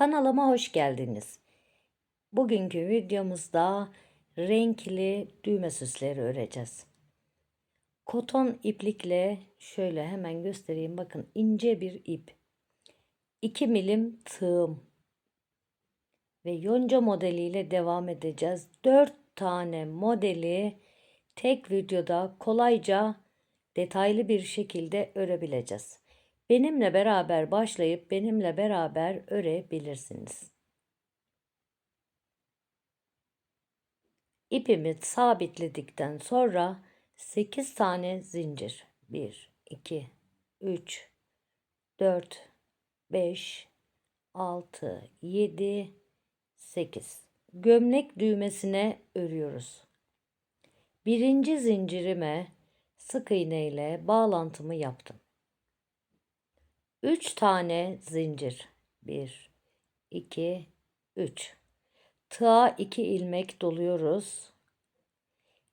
Kanalıma hoş geldiniz. Bugünkü videomuzda renkli düğme süsleri öreceğiz. Koton iplikle şöyle hemen göstereyim. Bakın ince bir ip. 2 milim tığım. Ve yonca modeliyle devam edeceğiz. 4 tane modeli tek videoda kolayca detaylı bir şekilde örebileceğiz. Benimle beraber başlayıp benimle beraber örebilirsiniz. İpimi sabitledikten sonra 8 tane zincir. 1, 2, 3, 4, 5, 6, 7, 8. Gömlek düğmesine örüyoruz. Birinci zincirime sık iğne ile bağlantımı yaptım. 3 tane zincir. 1, 2, 3. Tığa 2 ilmek doluyoruz.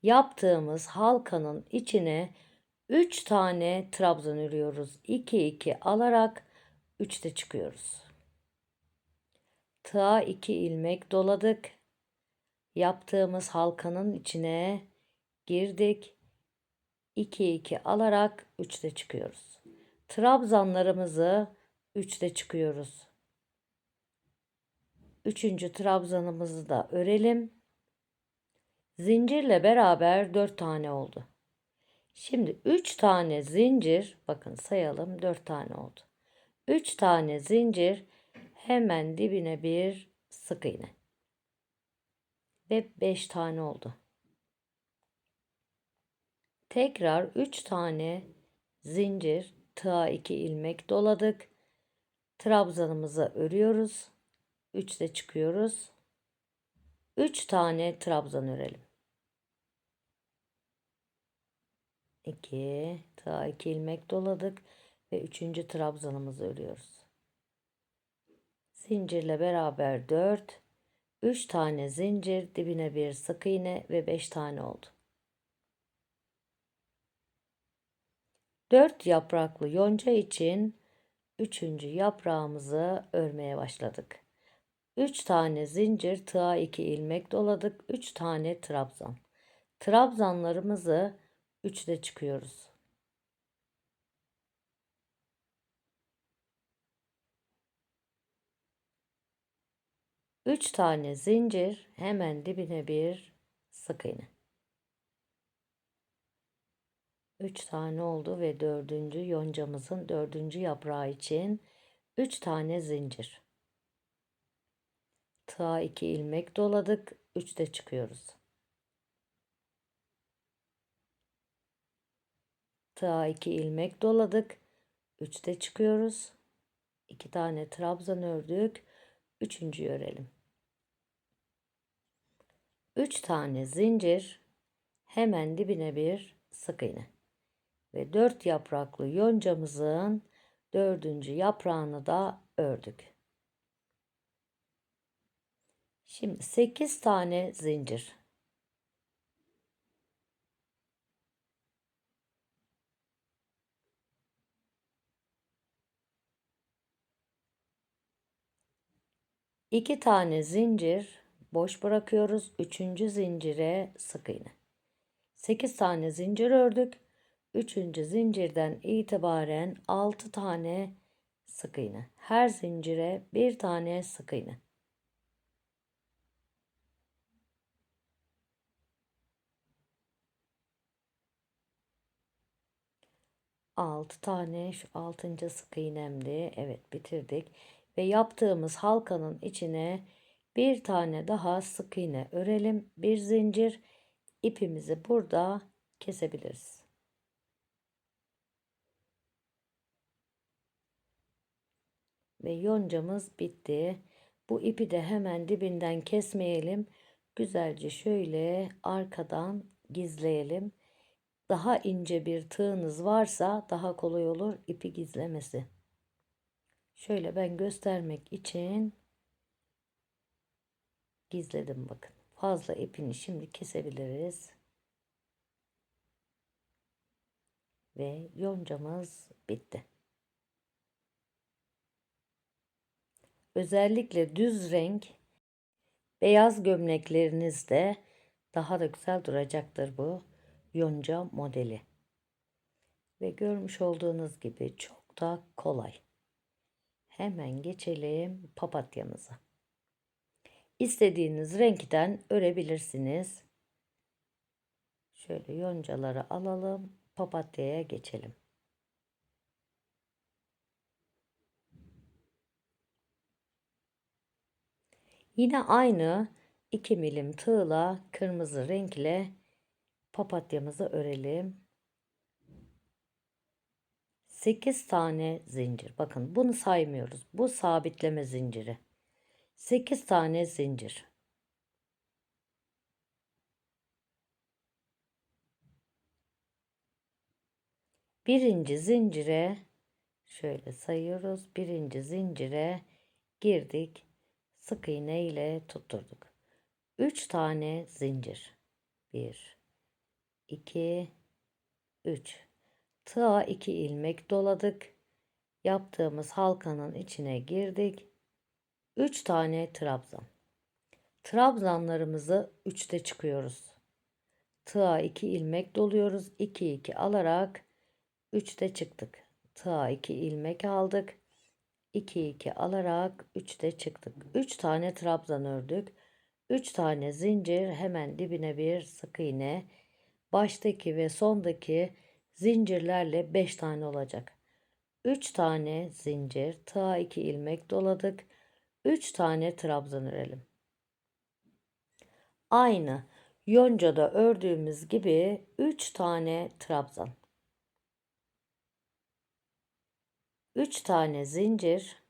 Yaptığımız halkanın içine 3 tane trabzan örüyoruz. 2 2 alarak 3'te çıkıyoruz. Tığa 2 ilmek doladık. Yaptığımız halkanın içine girdik. 2 2 alarak 3'te çıkıyoruz. Trabzanlarımızı 3'te çıkıyoruz. Üçüncü trabzanımızı da örelim. Zincirle beraber 4 tane oldu. Şimdi 3 tane zincir bakın sayalım 4 tane oldu. 3 tane zincir hemen dibine bir sık iğne. Ve 5 tane oldu. Tekrar 3 tane zincir tığa 2 ilmek doladık. Trabzanımızı örüyoruz. 3 de çıkıyoruz. 3 tane trabzan örelim. 2 tığa 2 ilmek doladık ve 3. trabzanımızı örüyoruz. Zincirle beraber 4 3 tane zincir dibine bir sık iğne ve 5 tane oldu. 4 yapraklı yonca için 3. yaprağımızı örmeye başladık. 3 tane zincir tığa 2 ilmek doladık. 3 tane trabzan. Trabzanlarımızı 3'de çıkıyoruz. Üç tane zincir hemen dibine bir sık iğne. 3 tane oldu ve dördüncü yoncamızın dördüncü yaprağı için 3 tane zincir. Tığa 2 ilmek doladık. 3'te çıkıyoruz. Tığa 2 ilmek doladık. 3'te çıkıyoruz. 2 tane trabzan ördük. Üçüncüyü örelim. 3 tane zincir hemen dibine bir sık iğne ve dört yapraklı yoncamızın dördüncü yaprağını da ördük. Şimdi sekiz tane zincir. İki tane zincir boş bırakıyoruz. Üçüncü zincire sık iğne. Sekiz tane zincir ördük. Üçüncü zincirden itibaren 6 tane sık iğne. Her zincire bir tane sık iğne. Altı tane şu altıncı sık iğnemdi. Evet bitirdik. Ve yaptığımız halkanın içine bir tane daha sık iğne örelim. Bir zincir ipimizi burada kesebiliriz. Ve yoncamız bitti. Bu ipi de hemen dibinden kesmeyelim. Güzelce şöyle arkadan gizleyelim. Daha ince bir tığınız varsa daha kolay olur ipi gizlemesi. Şöyle ben göstermek için gizledim bakın. Fazla ipini şimdi kesebiliriz. Ve yoncamız bitti. Özellikle düz renk beyaz gömleklerinizde daha da güzel duracaktır bu yonca modeli. Ve görmüş olduğunuz gibi çok da kolay. Hemen geçelim papatyamıza. İstediğiniz renkten örebilirsiniz. Şöyle yoncaları alalım. Papatyaya geçelim. Yine aynı 2 milim tığla kırmızı renkle papatyamızı örelim. 8 tane zincir. Bakın bunu saymıyoruz. Bu sabitleme zinciri. 8 tane zincir. Birinci zincire şöyle sayıyoruz. Birinci zincire girdik. Sık iğne ile tutturduk. 3 tane zincir. 1 2 3 Tığa 2 ilmek doladık. Yaptığımız halkanın içine girdik. 3 tane trabzan. Trabzanlarımızı 3'te çıkıyoruz. Tığa 2 ilmek doluyoruz. 2 2 alarak 3'te çıktık. Tığa 2 ilmek aldık. 2 2 alarak 3'te çıktık. 3 tane trabzan ördük. 3 tane zincir hemen dibine bir sık iğne. Baştaki ve sondaki zincirlerle 5 tane olacak. 3 tane zincir, tığa 2 ilmek doladık. 3 tane trabzan örelim. Aynı yoncada ördüğümüz gibi 3 tane trabzan. 3 tane zincir.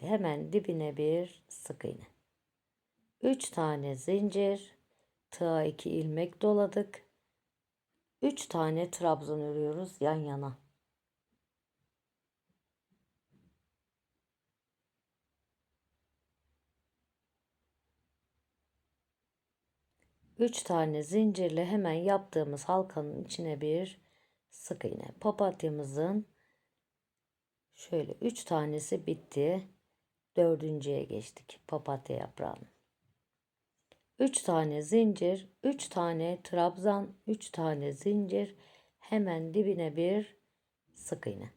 Hemen dibine bir sık iğne. 3 tane zincir tığa 2 ilmek doladık. 3 tane trabzan örüyoruz yan yana. Üç tane zincirle hemen yaptığımız halkanın içine bir sık iğne. Papatyamızın şöyle üç tanesi bitti. Dördüncüye geçtik papatya yaprağının. 3 tane zincir, 3 tane trabzan, 3 tane zincir, hemen dibine bir sık iğne.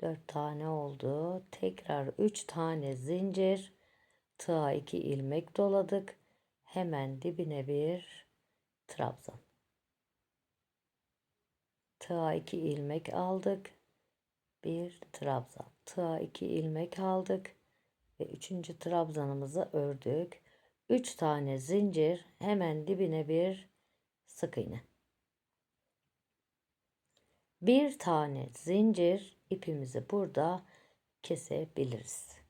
Dört tane oldu. Tekrar üç tane zincir. Tığa iki ilmek doladık. Hemen dibine bir trabzan. Tığa iki ilmek aldık bir trabzan. Tığa iki ilmek aldık ve üçüncü trabzanımızı ördük. Üç tane zincir hemen dibine bir sık iğne. Bir tane zincir ipimizi burada kesebiliriz.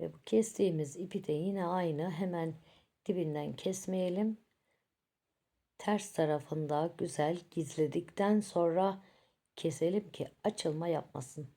Ve bu kestiğimiz ipi de yine aynı hemen dibinden kesmeyelim ters tarafında güzel gizledikten sonra keselim ki açılma yapmasın.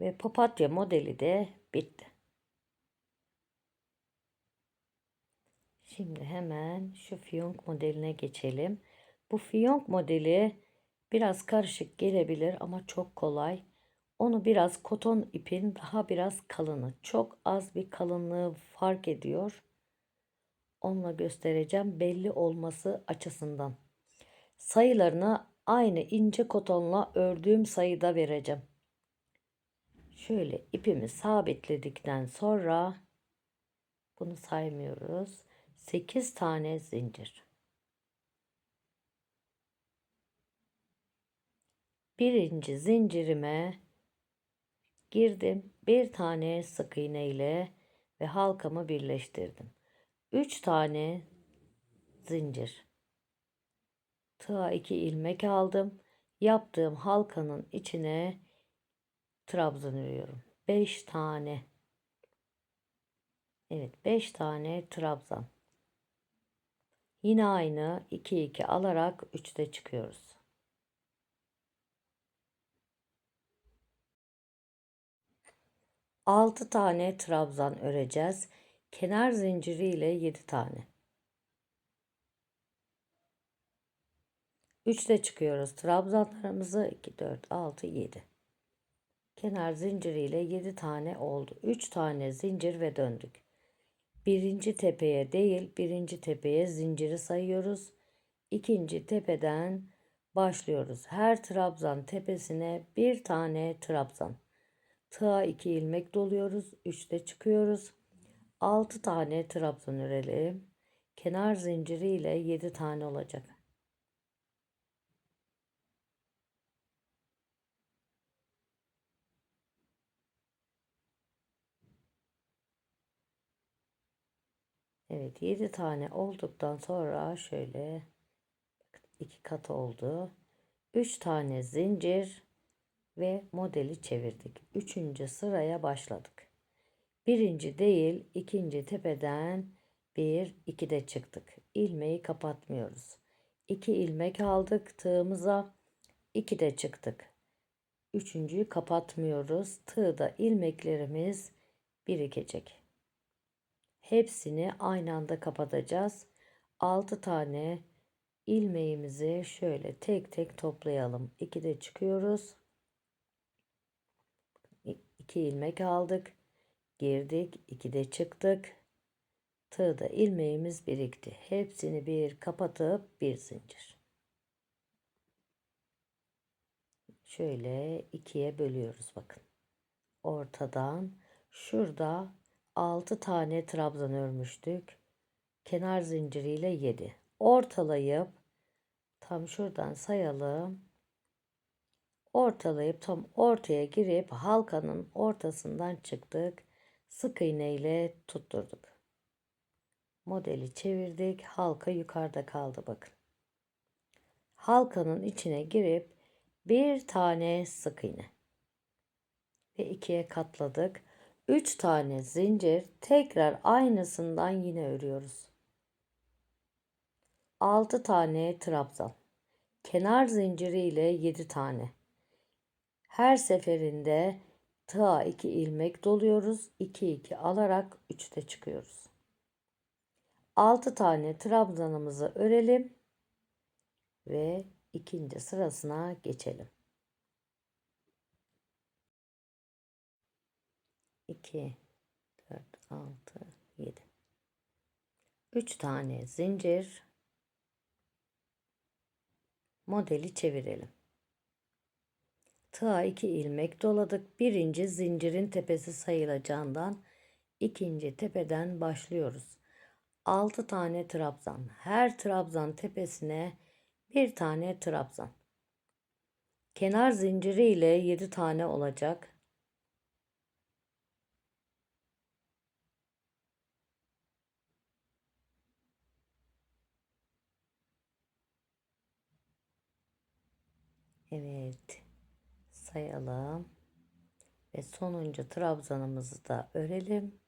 Ve papatya modeli de bitti. Şimdi hemen şu fiyonk modeline geçelim. Bu fiyonk modeli biraz karışık gelebilir ama çok kolay. Onu biraz koton ipin daha biraz kalını. Çok az bir kalınlığı fark ediyor. Onunla göstereceğim belli olması açısından. Sayılarını aynı ince kotonla ördüğüm sayıda vereceğim. Şöyle ipimi sabitledikten sonra bunu saymıyoruz. 8 tane zincir. Birinci zincirime Girdim. Bir tane sık iğne ile ve halkamı birleştirdim. 3 tane zincir. Tığa 2 ilmek aldım. Yaptığım halkanın içine trabzan örüyorum. 5 tane. Evet 5 tane trabzan. Yine aynı 2 2 alarak 3'te çıkıyoruz. Altı tane trabzan öreceğiz. Kenar zinciriyle 7 tane. 3'te çıkıyoruz. Trabzanlarımızı 2 4 6 7. Kenar zinciriyle 7 tane oldu. 3 tane zincir ve döndük. Birinci tepeye değil, birinci tepeye zinciri sayıyoruz. İkinci tepeden başlıyoruz. Her trabzan tepesine bir tane trabzan. Tığa 2 ilmek doluyoruz. 3'te çıkıyoruz. 6 tane trabzan örelim. Kenar zinciriyle 7 tane olacak. Evet 7 tane olduktan sonra şöyle iki kat oldu. 3 tane zincir ve modeli çevirdik. Üçüncü sıraya başladık. Birinci değil ikinci tepeden bir iki de çıktık. İlmeği kapatmıyoruz. 2 ilmek aldık tığımıza. 2 de çıktık. Üçüncüyü kapatmıyoruz. Tığda ilmeklerimiz birikecek. Hepsini aynı anda kapatacağız. 6 tane ilmeğimizi şöyle tek tek toplayalım. 2 de çıkıyoruz. 2 ilmek aldık. Girdik. 2 de çıktık. Tığda ilmeğimiz birikti. Hepsini bir kapatıp bir zincir. Şöyle ikiye bölüyoruz bakın. Ortadan şurada 6 tane trabzan örmüştük. Kenar zinciriyle 7. Ortalayıp tam şuradan sayalım. Ortalayıp tam ortaya girip halkanın ortasından çıktık. Sık iğne ile tutturduk. Modeli çevirdik. Halka yukarıda kaldı bakın. Halkanın içine girip bir tane sık iğne ve ikiye katladık. 3 tane zincir tekrar aynısından yine örüyoruz. 6 tane trabzan. Kenar zinciri ile 7 tane. Her seferinde tığa 2 ilmek doluyoruz. 2 2 alarak 3'te çıkıyoruz. 6 tane trabzanımızı örelim ve ikinci sırasına geçelim. 2 4 6 7 3 tane zincir modeli çevirelim. Tığa 2 ilmek doladık. Birinci zincirin tepesi sayılacağından ikinci tepeden başlıyoruz. 6 tane trabzan. Her trabzan tepesine bir tane trabzan. Kenar zinciri ile 7 tane olacak. Evet. Sayalım. Ve sonuncu trabzanımızı da örelim.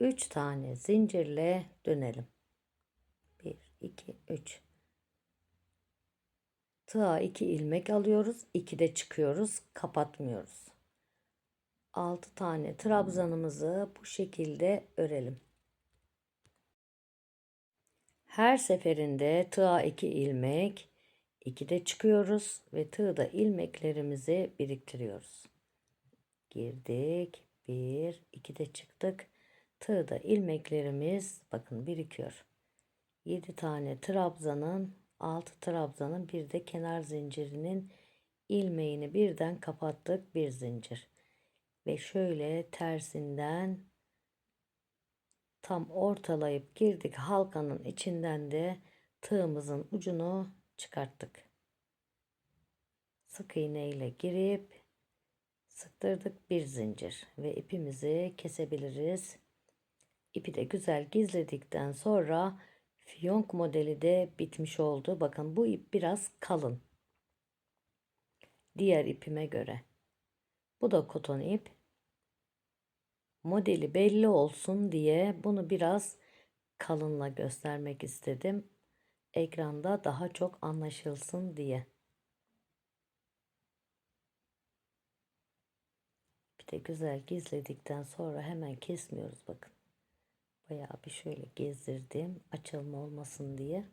3 tane zincirle dönelim. 1 2 3 Tığa 2 ilmek alıyoruz. 2 de çıkıyoruz. Kapatmıyoruz. 6 tane trabzanımızı bu şekilde örelim. Her seferinde tığa 2 ilmek 2'de çıkıyoruz ve tığda ilmeklerimizi biriktiriyoruz. Girdik. 1, 2'de çıktık. Tığda ilmeklerimiz bakın birikiyor. 7 tane trabzanın, 6 trabzanın bir de kenar zincirinin ilmeğini birden kapattık bir zincir. Ve şöyle tersinden tam ortalayıp girdik halkanın içinden de tığımızın ucunu çıkarttık. Sık iğne ile girip sıktırdık bir zincir ve ipimizi kesebiliriz. İpi de güzel gizledikten sonra fiyonk modeli de bitmiş oldu. Bakın bu ip biraz kalın. Diğer ipime göre. Bu da koton ip. Modeli belli olsun diye bunu biraz kalınla göstermek istedim. Ekranda daha çok anlaşılsın diye. Bir de güzel gizledikten sonra hemen kesmiyoruz bakın. Bayağı bir şöyle gezdirdim açılma olmasın diye.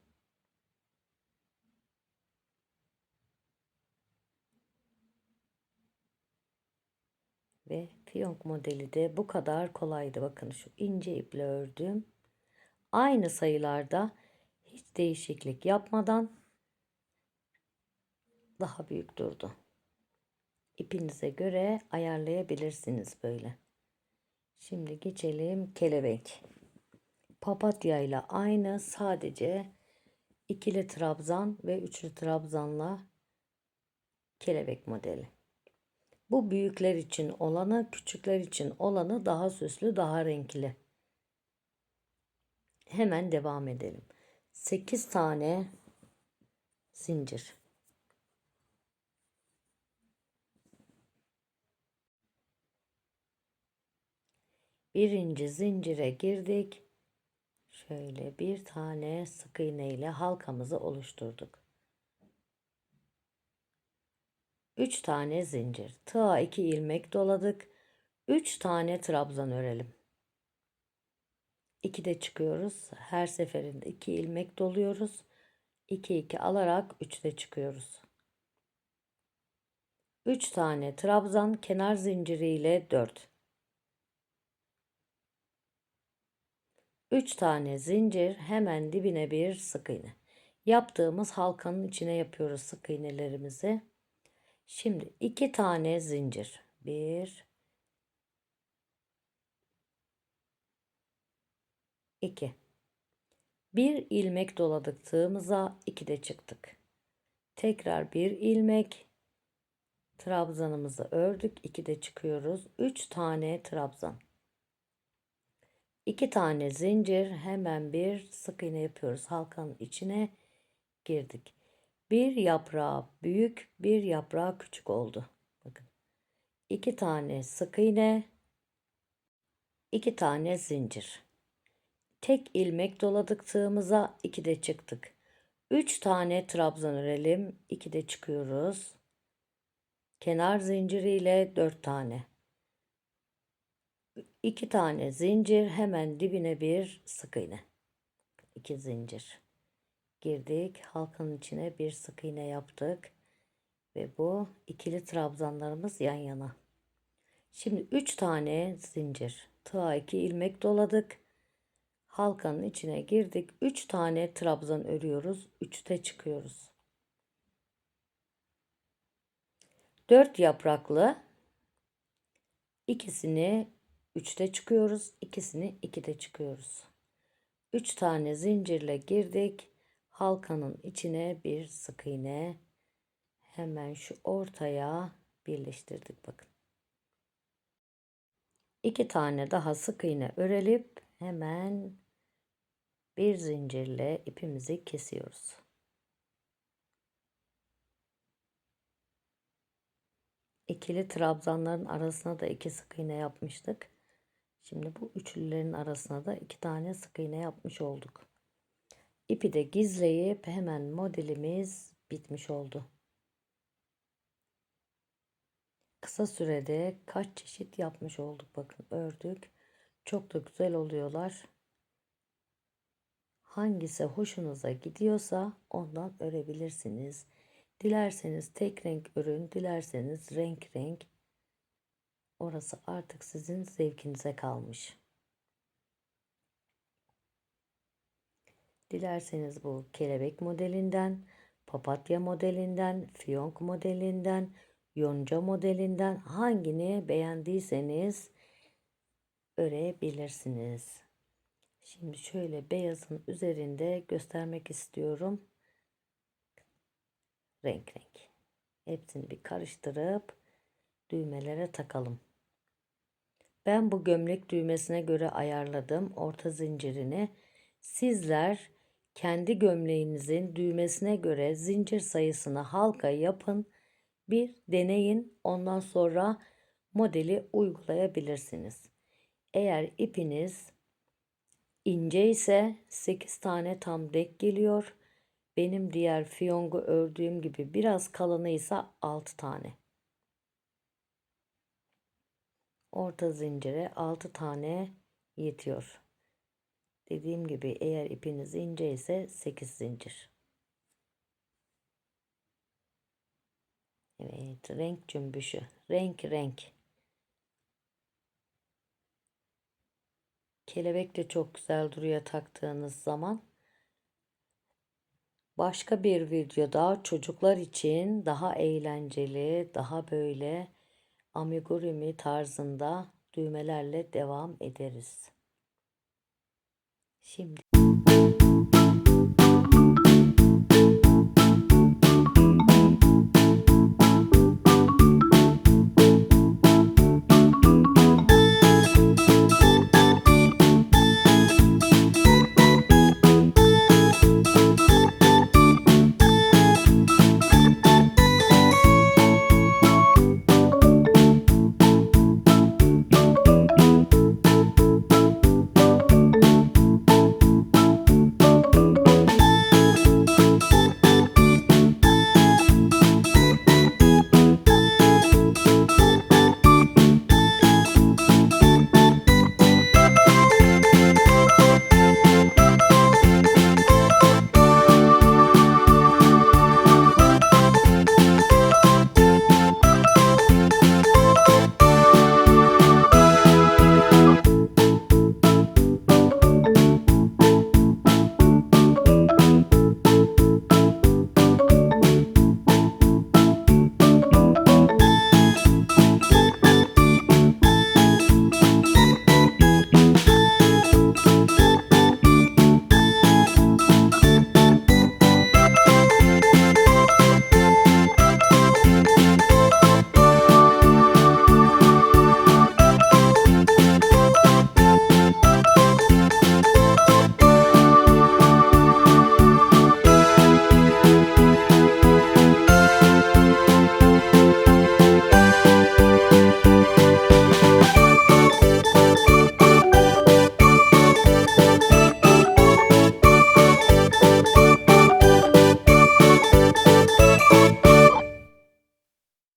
Ve fiyonk modeli de bu kadar kolaydı. Bakın şu ince iple ördüm. Aynı sayılarda hiç değişiklik yapmadan daha büyük durdu. İpinize göre ayarlayabilirsiniz böyle. Şimdi geçelim kelebek. Papatya ile aynı sadece ikili trabzan ve üçlü trabzanla kelebek modeli. Bu büyükler için olanı, küçükler için olanı daha süslü, daha renkli. Hemen devam edelim. 8 tane zincir. Birinci zincire girdik. Şöyle bir tane sık iğne ile halkamızı oluşturduk. 3 tane zincir. Tığa 2 ilmek doladık. 3 tane trabzan örelim. 2 de çıkıyoruz. Her seferinde 2 ilmek doluyoruz. 2 2 alarak 3 de çıkıyoruz. 3 tane trabzan kenar zinciri ile 4. 3 tane zincir hemen dibine bir sık iğne. Yaptığımız halkanın içine yapıyoruz sık iğnelerimizi. Şimdi 2 tane zincir. 1 2 Bir ilmek doladık tığımıza 2 de çıktık. Tekrar bir ilmek trabzanımızı ördük 2 de çıkıyoruz. 3 tane trabzan. 2 tane zincir hemen bir sık iğne yapıyoruz. Halkanın içine girdik. Bir yaprağı büyük, bir yaprağı küçük oldu. Bakın. 2 tane sık iğne, 2 tane zincir. Tek ilmek doladık tığımıza 2 de çıktık. 3 tane trabzan örelim. 2 de çıkıyoruz. Kenar zinciriyle 4 tane. 2 tane zincir hemen dibine bir sık iğne. 2 zincir. Girdik. Halkanın içine bir sık iğne yaptık. Ve bu ikili trabzanlarımız yan yana. Şimdi 3 tane zincir. Tığa 2 ilmek doladık. Halkanın içine girdik. 3 tane trabzan örüyoruz. 3'te çıkıyoruz. 4 yapraklı ikisini 3'te çıkıyoruz. ikisini 2'de çıkıyoruz. 3 tane zincirle girdik. Halkanın içine bir sık iğne hemen şu ortaya birleştirdik bakın. 2 tane daha sık iğne örelip hemen bir zincirle ipimizi kesiyoruz. İkili trabzanların arasına da iki sık iğne yapmıştık. Şimdi bu üçlülerin arasına da iki tane sık iğne yapmış olduk. İpi de gizleyip hemen modelimiz bitmiş oldu. Kısa sürede kaç çeşit yapmış olduk bakın ördük. Çok da güzel oluyorlar. Hangisi hoşunuza gidiyorsa ondan örebilirsiniz. Dilerseniz tek renk örün, dilerseniz renk renk. Orası artık sizin zevkinize kalmış. Dilerseniz bu kelebek modelinden, papatya modelinden, fiyonk modelinden, yonca modelinden hangini beğendiyseniz örebilirsiniz. Şimdi şöyle beyazın üzerinde göstermek istiyorum. Renk renk. Hepsini bir karıştırıp düğmelere takalım. Ben bu gömlek düğmesine göre ayarladım orta zincirini. Sizler kendi gömleğinizin düğmesine göre zincir sayısını halka yapın. Bir deneyin. Ondan sonra modeli uygulayabilirsiniz. Eğer ipiniz ince ise 8 tane tam denk geliyor. Benim diğer fiyongu ördüğüm gibi biraz kalınıysa 6 tane. Orta zincire 6 tane yetiyor. Dediğim gibi eğer ipiniz ince ise 8 zincir. Evet, renk cümbüşü. Renk renk. Kelebek de çok güzel duruyor taktığınız zaman. Başka bir videoda çocuklar için daha eğlenceli, daha böyle amigurumi tarzında düğmelerle devam ederiz. Şimdi